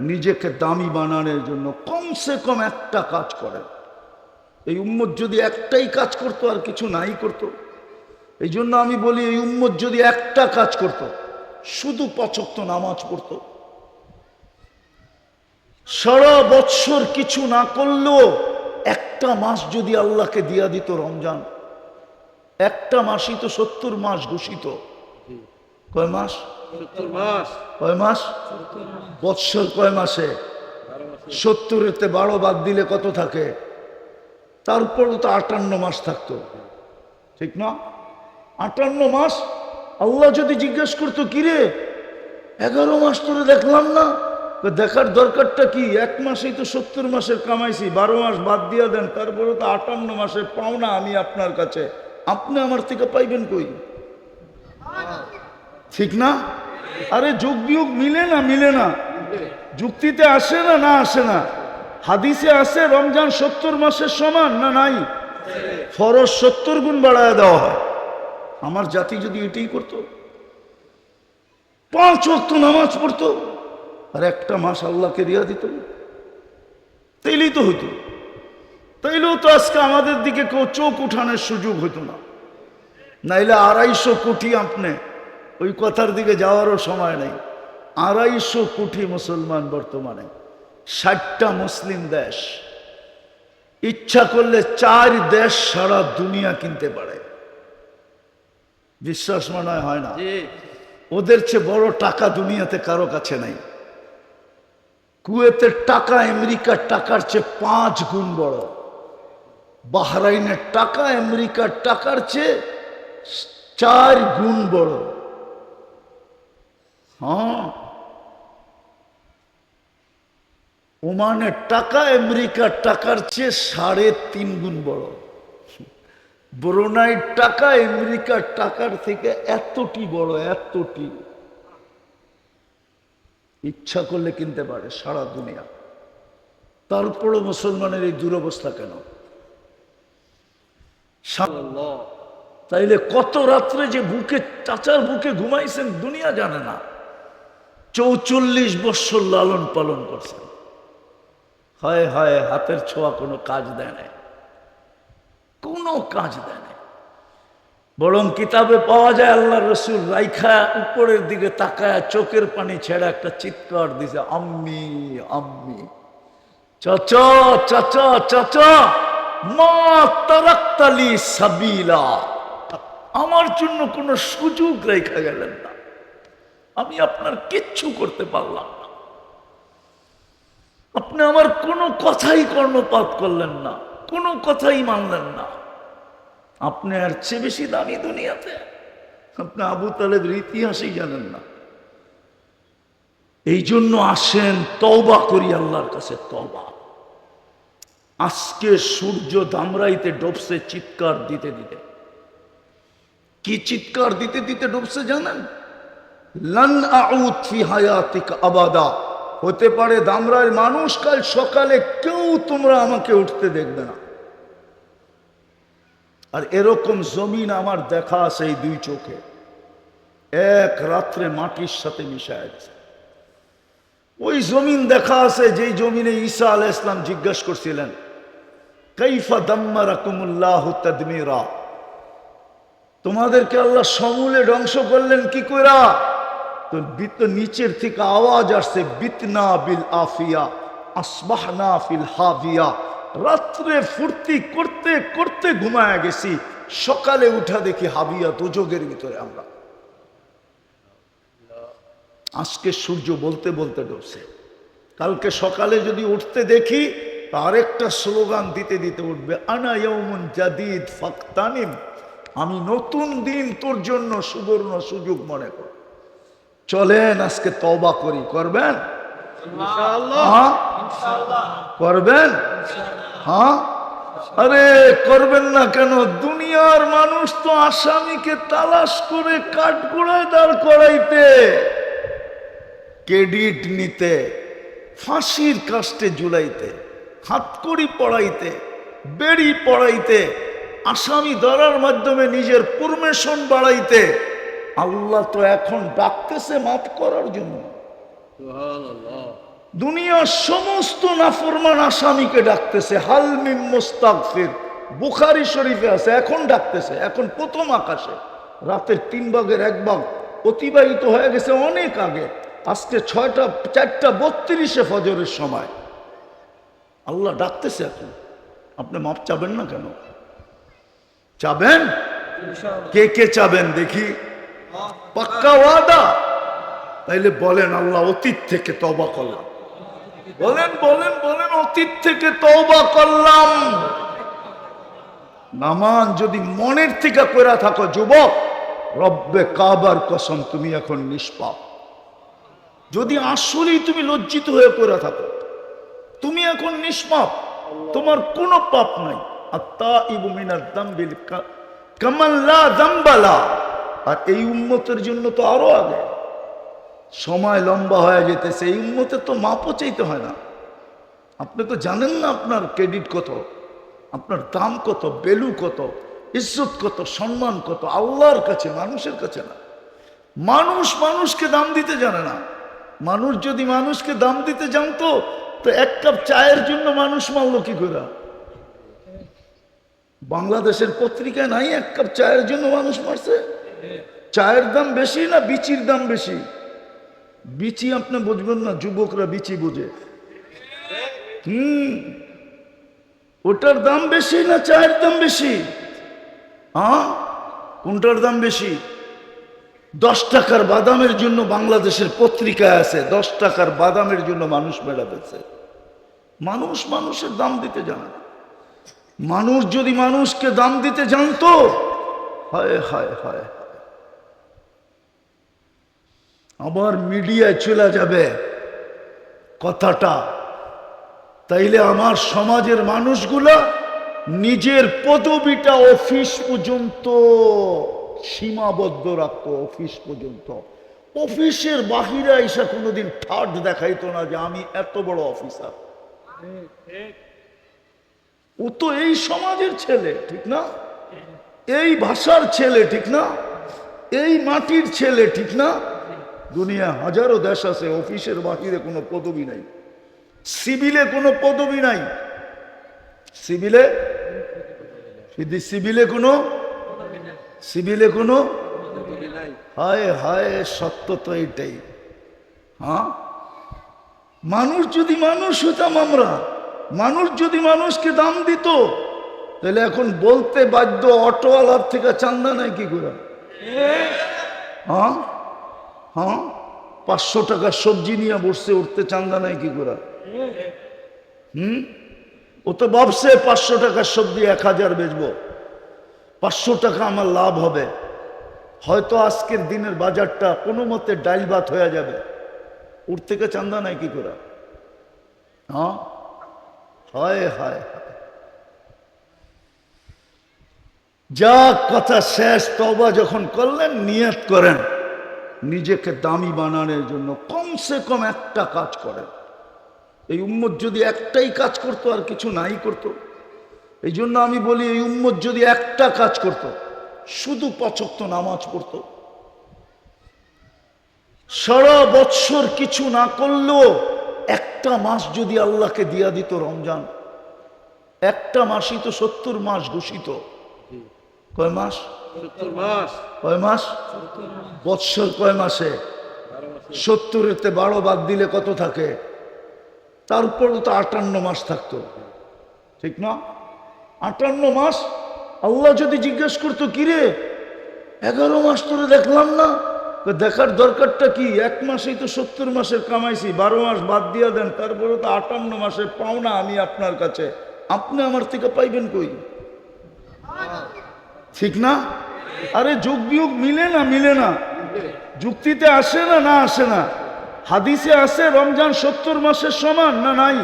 নিজেকে দামি বানানোর জন্য কমসে কম একটা কাজ করেন এই উম্মত যদি একটাই কাজ করতো, আর কিছু নাই করতো। এই জন্য আমি বলি, এই উম্মত যদি একটা কাজ করত, শুধু পচক্ত নামাজ পড়তো। সারা বৎসর কিছু না করলেও একটা মাস যদি আল্লাহকে দিয়া দিত রমজান, একটা মাসই তো সত্তর মাস ঘোষিত। কয় মাস? কয় মাস? বৎসর কয় মাসে? সত্তরেতে বারো বাদ দিলে কত থাকে? তারপরও তো আটান্ন মাস থাকতো। ঠিক না? আটান্ন মাস? আল্লাহ যদি জিজ্ঞেস করতো, কিরে, এগারো মাস ধরে দেখলাম না? দেখার দরকারটা কি? এক মাসেই তো সত্তর মাসের কামাইছি, বারো মাস বাদ দিয়া দেন তারপরে তো আটান্ন মাসের পাওনা আমি আপনার কাছে। আপনি আমার থেকে পাইবেন কই? ঠিক না? আরে যোগ বিয়োগ মিলে না মিলে না। যুক্তিতে আসে না না আসে না। হাদিসে আসে রমজান সত্তর মাসের সমান না নাই? ফরজ সত্তর গুণ বাড়ায় দেওয়া হয়। আমার জাতি যদি এটাই করতো, পাঁচ ওয়াক্ত নামাজ পড়তো, আর একটা মাস আল্লাহকে দিয়া দিত। তাইলেই তো হইতো। তাইলেও তো আজকে আমাদের দিকে কেউ চোখ উঠানোর সুযোগ হইতো না। নাইলে আড়াইশো কোটি আপনি ওই কথার দিকে যাওয়ারও সময় নেই। আড়াইশো কোটি মুসলমান বর্তমানে ষাটটা মুসলিম দেশ। ইচ্ছা করলে চার দেশ সারা দুনিয়া কিনতে পারে। বিশ্বাস মনে হয় না? ওদের চেয়ে বড় টাকা দুনিয়াতে কারও কাছে নাই। কুয়েতের টাকা আমেরিকার টাকার চেয়ে পাঁচ গুণ বড়। বাহরাইনের টাকা আমেরিকার টাকার চেয়ে চার গুণ বড়। হ্যাঁ। ওমানের টাকা আমেরিকার টাকার চেয়ে সাড়ে তিন গুণ বড়। ব্রোনাইর টাকা আমেরিকার টাকার থেকে এতটি বড়, এতটি। ইচ্ছা করলে কিনতে পারে সারা দুনিয়া। তারপরও মুসলমানের এই দুরবস্থা কেন? তাইলে কত রাত্রে যে বুকে চাচার বুকে ঘুমাইছেন দুনিয়া জানে না। চৌচল্লিশ বৎসর লালন পালন করছেন। হয় হয়, হাতের ছোঁয়া কোনো কাজ দেয় না কোনো কাজ দেয় না বরং কিতাবে পাওয়া যায় আল্লাহ রসুল রাইখা উপরের দিকে তাকায় চোখের পানি ছেড়ে একটা চিৎকার দিছে, আম্মি আম্মি, চাচ চাচ চাচ, মা তারাক্তালি সাবিলা। আমার জন্য কোনো সুযোগ রেখা গেলেন না। আমি আপনার কিচ্ছু করতে পারলাম না। আপনি আমার কোনো কথাই কর্ণপাত করলেন না, কোনো কথাই মানলেন না। আপনি আর চেয়ে বেশি দামি দুনিয়াতে। আপনি আবু তালেবের ইতিহাসই জানেন না। এই জন্য আসেন, তওবা করি আল্লাহর কাছে, তওবা। আজকে সূর্য দামরাইতে ডোবসে চিৎকার দিতে দিতে। কি চিৎকার দিতে দিতে ডুবছে জানেন? আবাদা। হতে পারে দামরার মানুষ কাল সকালে কেউ তোমরা আমাকে উঠতে দেখবে না। আর এরকম জমিন আমার দেখা আছে এই দুই চোখে। এক রাত্রে মাটির সাথে মিশায় গেছে ওই জমিন দেখা আছে যেই জমিনে ঈসা আল ইসলাম জিজ্ঞাসা করছিলেন কৈফা দাম্মারাকুমুল্লাহ তদমিরা? তোমাদেরকে আল্লাহ সমূলে ধ্বংস করলেন কি কইরা? তো বিত নিচের থেকে আওয়াজ আসছে, বিতনা বিল আফিয়া, আসবাহনা ফিল হাভিয়া রাত্রে ফুর্তি করতে করতে ঘুমায় গেছি। সকালে উঠা দেখি হাবিয়া দোজগের ভিতরে আমরা। আজকে সূর্য বলতে বলতে ডুবছে। কালকে সকালে যদি উঠতে দেখি, আরেকটা স্লোগান দিতে দিতে উঠবে, আনা ইয়ৌমুন জাদিদ ফাক্তানিম। আমি নতুন দিন তোর জন্য সুবর্ণ সুযোগ মনে কর। চলেন আজকে তবা করি। করবেন? হ্যাঁ? করবেন? হ্যাঁ? আরে করবেন না কেন? দুনিয়ার মানুষ তো আসামিকে তালাশ করে কাঠগোড়ায় দাঁড় করাইতে। ক্রেডিট নিতে ফাঁসির কাস্টে জুলাইতে হাতকড়ি পড়াইতে বেড়ি পড়াইতে আসামি ধরার মাধ্যমে নিজের পরমেশন বাড়াইতে আল্লাহ তো এখন ডাকতেছে মাফ করার জন্য। দুনিয়ার সমস্ত নাফরমান আসামিকে ডাকতেছে হালমিম মোস্তাকফির বুখারি শরীফে আছে এখন ডাকতেছে এখন প্রথম আকাশে। রাতের তিন ভাগের এক ভাগ অতিবাহিত হয়ে গেছে অনেক আগে। আজকে ছয়টা চারটা বত্রিশে ফজরের সময়। আল্লাহ ডাকতেছে এখন। আপনি মাপ চাবেন না কেন? চাবেন? কে কে চাবেন দেখি। পাক্কা ওয়াদা? তাইলে বলেন, আল্লাহ অতীত থেকে তবা করলাম। বলেন বলেন বলেন, অতীত থেকে তওবা করলাম। নামান যদি মনের থেকে থাকো, যুবক, রব্বে কাবার কসম, তুমি এখন নিষ্পাপ। যদি আসলেই তুমি লজ্জিত হয়ে করে থাকো, তুমি এখন নিষ্পাপ। তোমার কোনো পাপ নাই। দাম্বিল কামাল্লা দাম্বালা। আর এই উন্মতের জন্য তো আরও আগে। সময় লম্বা হয়ে যেতেছে, এই উন্মতের তো মাপও চাইতে হয় না। আপনি তো জানেন না আপনার ক্রেডিট কত, আপনার দাম কত বেলু কত, ইজ্জত কত, সম্মান কত, আল্লাহর কাছে, মানুষের কাছে না। মানুষ মানুষকে দাম দিতে জানে না। মানুষ যদি মানুষকে দাম দিতে জানতো, তো এক কাপ চায়ের জন্য মানুষ মারলো কি করে? বাংলাদেশের পত্রিকায় নাই এক কাপ চায়ের জন্য মানুষ মারছে? চায়ের দাম বেশি না বিচির দাম বেশি? বিচি আপনি বুঝবেন না, যুবকরা বিচি বুঝে। হুম, ওটার দাম বেশি না চায়ের দাম বেশি? হ্যাঁ কোনটার দাম বেশি? দশ টাকার বাদামের জন্য বাংলাদেশের পত্রিকায় আছে, দশ টাকার বাদামের জন্য মানুষ মেলাতেছে মানুষ মানুষের দাম দিতে জানে মানুষ যদি মানুষকে দাম দিতে জানতো, হায় হায় হায়। আবার মিডিয়ায় চলে যাবে কথাটা। তাইলে আমার সমাজের মানুষগুলা নিজের পদবিটা অফিস পর্যন্ত, সীমাবদ্ধ রাখতো অফিস পর্যন্ত। অফিসের বাহিরে এসে কোনোদিন ঠাট দেখাইতো না যে আমি এত বড় অফিসার। ও তো এই সমাজের ছেলে, ঠিক না? এই ভাষার ছেলে, ঠিক না? এই মাটির ছেলে, ঠিক না? দুনিয়া হাজারো দেশ আছে, অফিসের বাহিরে কোনো পদবি নাই। সিভিলে কোনো পদবি নাই। সিভিলে? সিভিলে কোনো? সিভিলে কোনো? হায় হায়, সত্য তো এইটাই হ্যাঁ? মানুষ যদি মানুষ হতাম আমরা, মানুষ যদি মানুষকে দাম দিত, তাহলে এখন বলতে বাধ্য অটোওয়ালার থেকে চান্দা নাই কি করে? হ্যাঁ? হ্যাঁ? পাঁচশো টাকার সবজি নিয়ে বসছে, উঠতে চান্দা নাই কি করে? হুম? ও তো ভাবছে, পাঁচশো টাকার সবজি এক হাজার বেচবো। পাঁচশো টাকা আমার লাভ হবে। হয়তো আজকের দিনের বাজারটা কোনো মতে ডাইল ভাত হয়ে যাবে। উঠ থেকে চান্দা নাই কি করে? হ্যাঁ? হায় হায়। যা কথা শেষ। তবা যখন করলেন, নিয়ত করেন। নিজেকে দামি বানানোর জন্য কমসে কম একটা কাজ করেন এই উম্মত যদি একটাই কাজ করতো, আর কিছু নাই করতো। এই জন্য আমি বলি, এই উম্মত যদি একটা কাজ করত, শুধু পছক্ত নামাজ পড়তো। সারা বৎসর কিছু না করলেও একটা মাস যদি আল্লাহকে দিয়া দিত রমজান, একটা মাসই তো সত্তর মাস ঘোষিত। কয় মাস? কয় মাস? বৎসর কয় মাসে? সত্তরেতে বারো বাদ দিলে কত থাকে? তারপরও তো আটান্ন মাস থাকতো। ঠিক না? আটান্ন মাস? আল্লাহ যদি জিজ্ঞেস করতো কিরে এগারো মাস তোরে দেখলাম না? দেখার দরকারটা কি? এক মাসেই তো সত্তর মাসের কামাইছি বারো মাস বাদ দিয়ে দেন তারপরে তো আটান্ন মাসের পাওনা আমি আপনার কাছে। আপনি আমার থেকে পাইবেন কই? ঠিক না? আরে যোগ বিয়োগ মিলে না মিলে না। যুক্তিতে আসে না না আসে না। হাদিসে আসে রমজান সত্তর মাসের সমান না নাই?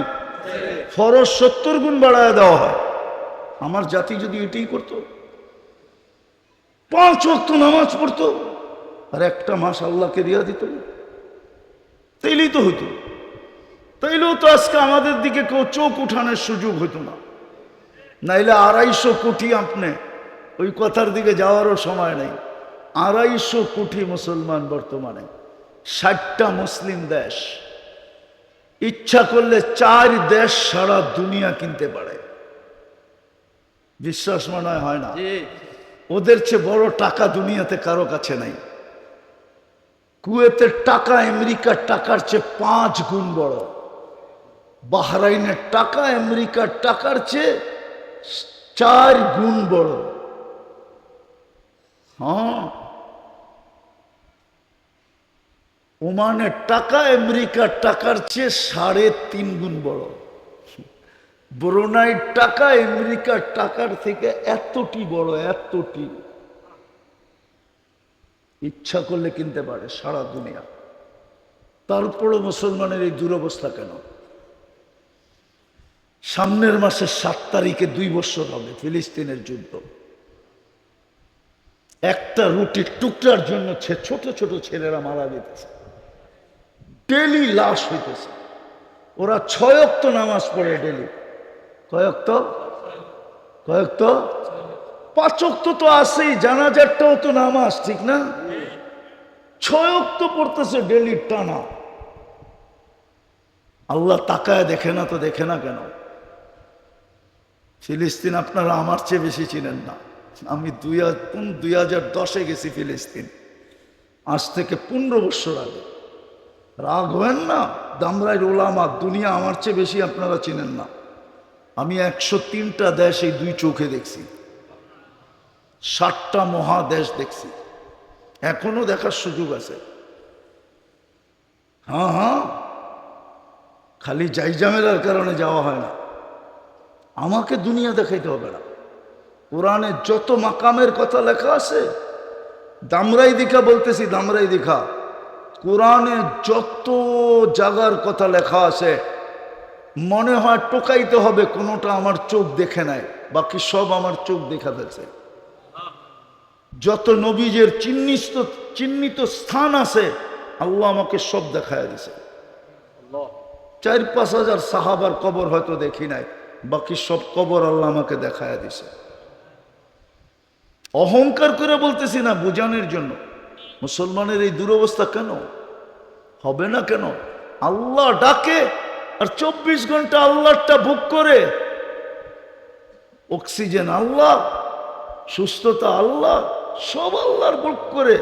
ফরজ সত্তর গুণ বাড়ায় দেওয়া হয়। আমার জাতি যদি এটাই করতো? পাঁচ ওয়াক্ত নামাজ পড়তো। আর একটা মাস আল্লাহকে দিয়া দিত। তাইলেই তো হইতো। তাইলেও তো আজকে আমাদের দিকে কেউ চোখ উঠানোর সুযোগ হইতো না। নাইলে আড়াইশো কোটি আপনি ওই কথার দিকে যাওয়ারও সময় নেই। আড়াইশো কোটি মুসলমান বর্তমানে ষাটটা মুসলিম দেশ। ইচ্ছা করলে চার দেশ সারা দুনিয়া কিনতে পারে। বিশ্বাস মনে হয় না? ওদের চেয়ে বড় টাকা দুনিয়াতে কারও কাছে নাই। কুয়েতের টাকা আমেরিকার টাকার চেয়ে পাঁচ গুণ বড়। বাহরাইনের টাকা আমেরিকার টাকার চেয়ে চার গুণ বড়। হ্যাঁ। ওমানের টাকা আমেরিকার টাকার চেয়ে সাড়ে তিন গুণ বড়। ব্রোনাইর টাকা আমেরিকার টাকার থেকে এতটি বড়, এতটি। ইচ্ছা করলে কিনতে পারে সারা দুনিয়া। তারপরও মুসলমানের এই দুরবস্থা কেন? সামনের মাসের সাত তারিখে দুই বছর হবে ফিলিস্তিনের যুদ্ধ। একটা রুটির টুকরার জন্য ছোট ছোট ছেলেরা মারা যেতেছে। ডেলি লাশ হইতেছে। ওরা ছয়ক্ত নামাজ পড়ে ডেলি। কয়ক্ত কয়ক্ত পাঁচক্ত তো আছেই, জানাজারটাও তো নামাজ, ঠিক না? ছয়ক্ত পড়তেছে ডেলি টানা। আল্লাহ তাকায় দেখে না তো দেখে না কেন? ফিলিস্তিন আপনারা আমার চেয়ে বেশি চিনেন না। আমি দুই হাজার দুই হাজার দশে গেছি ফিলিস্তিন। আজ থেকে পনেরো বছর আগে। রাগ হবেন না দামরাইর ওলামা, দুনিয়া আমার চেয়ে বেশি আপনারা চিনেন না। আমি একশো তিনটা দেশ এই দুই চোখে দেখছি। ষাটটা মহাদেশ দেখছি। এখনও দেখার সুযোগ আছে। হ্যাঁ হ্যাঁ। খালি জাইজামেলার কারণে যাওয়া হয় না। আমাকে দুনিয়া দেখাইতে হবে না। কোরআনে যত মাকামের কথা লেখা আছে দামরাই দিঘা বলতেছি দামরাই দিঘা। কোরআনে যত জাগার কথা লেখা আছে মনে হয় টোকাইতে হবে কোনোটা আমার চোখ দেখে নেয় বাকি সব আমার চোখ দেখা ফেলছে যত নবীজের চিহ্নিত চিহ্নিত স্থান আছে আল্লাহ আমাকে সব দেখায় দিছে। চার পাঁচ হাজার সাহাবার কবর হয়তো দেখি নাই বাকি সব কবর আল্লাহ আমাকে দেখায় দিছে। অহংকার করে বলতেছি না বোঝানোর জন্য। মুসলমানের এই দুরবস্থা কেন? হবে না কেন? আল্লাহ ডাকে আর চব্বিশ ঘণ্টা আল্লাহটা বুক করে। অক্সিজেন আল্লাহ, সুস্থতা আল্লাহ, সব আল্লাহর বুক করে।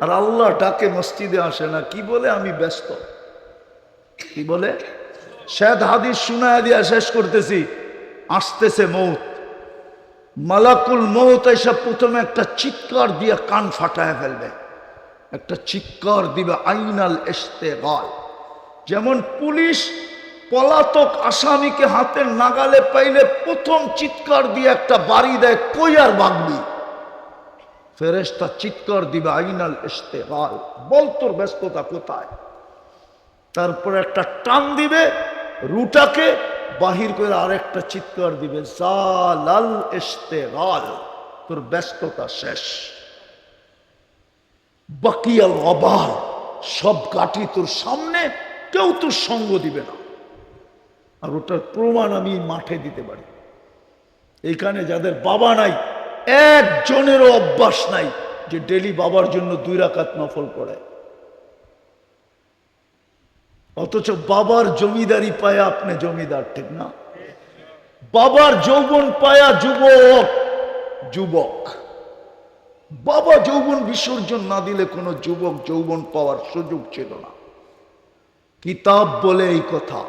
আর আল্লাহ ডাকে, মসজিদে আসে না। কি বলে? আমি ব্যস্ত। কি বলে? শেদ হাদিস শুনায় দিয়া শেষ করতেছি। আসতেছে মৌত। মালাকুল মৌত এসব প্রথমে একটা চিৎকার দিয়ে কান ফাটায় ফেলবে। একটা চিৎকার দিবে আইনাল এসতে গাল যেমন পুলিশ পলাতক আসামিকে হাতের নাগালে পাইলে প্রথম চিৎকার দিয়ে একটা বাড়ি দেয় কই আর ভাগবি ফেরেস্তা চিৎকার দিবে আইনাল এসতে গাল বল তোর ব্যস্ততা কোথায়? তারপর একটা টান দিবে রুটাকে বাহির করে আরেকটা চিৎকার দিবে, জালাল ইশতেগাল, তোর ব্যস্ততা শেষ। বাকিয়াল অবাল সব কাঠি তোর সামনে, কেউ তোর সঙ্গ দিবে না। আর ওটার প্রমাণ আমি মাঠে দিতে পারি। এখানে যাদের বাবা নাই, একজনেরও অভ্যাস নাই যে ডেলি বাবার জন্য দুই রাকাত নফল পড়ে। অথচ বাবার জমিদারি পায়া আপনি জমিদার, ঠিক না? বাবার যৌবন পায়া যুবক যুবক। বাবা যৌবন বিসর্জন না দিলে কোনো যুবক যৌবন পাওয়ার সুযোগ ছিল না। কিতাব বলে এই কথা,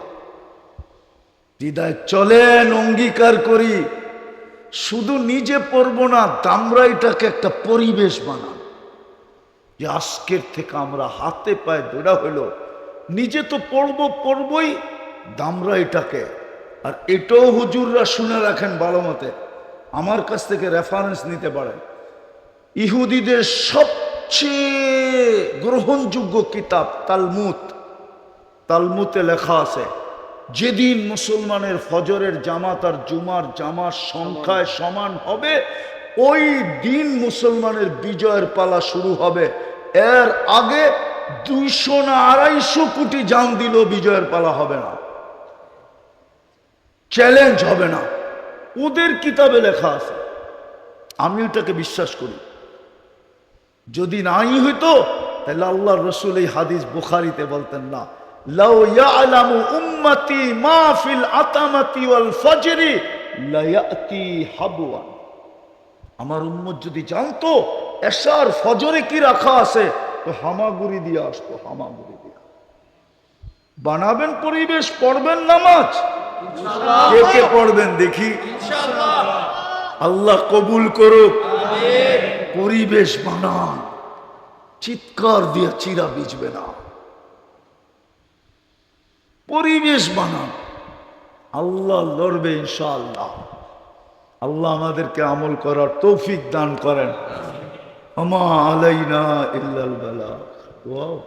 হৃদয় চলেন অঙ্গীকার করি। শুধু নিজে পড়ব না, দামরাইটাকে একটা পরিবেশ বানান। যে আজকের থেকে আমরা হাতে পায়ে দৌড়া হইল নিজে তো পড়ব, পড়বই। দামরা এটাকে। আর এটাও হুজুররা শুনে রাখেন ভালো মতে। আমার কাছ থেকে রেফারেন্স নিতে পারেন। ইহুদিদের সবচেয়ে গ্রহণযোগ্য কিতাব তালমুত। তালমুতে লেখা আছে, যেদিন মুসলমানের ফজরের জামাত আর জুমার জামার সংখ্যায় সমান হবে, ওই দিন মুসলমানের বিজয়ের পালা শুরু হবে। এর আগে দুইশো না আড়াইশো কোটি জান দিল বিজয়ের পালা হবে না। চ্যালেঞ্জ হবে না। ওদের কিতাবে লেখা আছে। আমি ওটাকে বিশ্বাস করি। যদি নাই হইতো, তাহলে আল্লাহ রসুল এই হাদিস বুখারিতে বলতেন না আমার উম্মত যদি জানতো, এশার ফজরে কি রাখা আছে তো হামাগুড়ি দিয়ে আসতো হামাগুড়ি দিয়ে। বানাবেন পরিবেশ পড়বেন নামাজ। কে কে পড়বেন দেখি? আল্লাহ কবুল করুক। পরিবেশ বানান। চিৎকার দিয়ে চিরা বিজবে না। পরিবেশ বানান। আল্লাহ লড়বে ইনশাআল্লাহ। আল্লাহ আমাদেরকে আমল করার তৌফিক দান করেন। وما علينا إلا البلاغ. واو.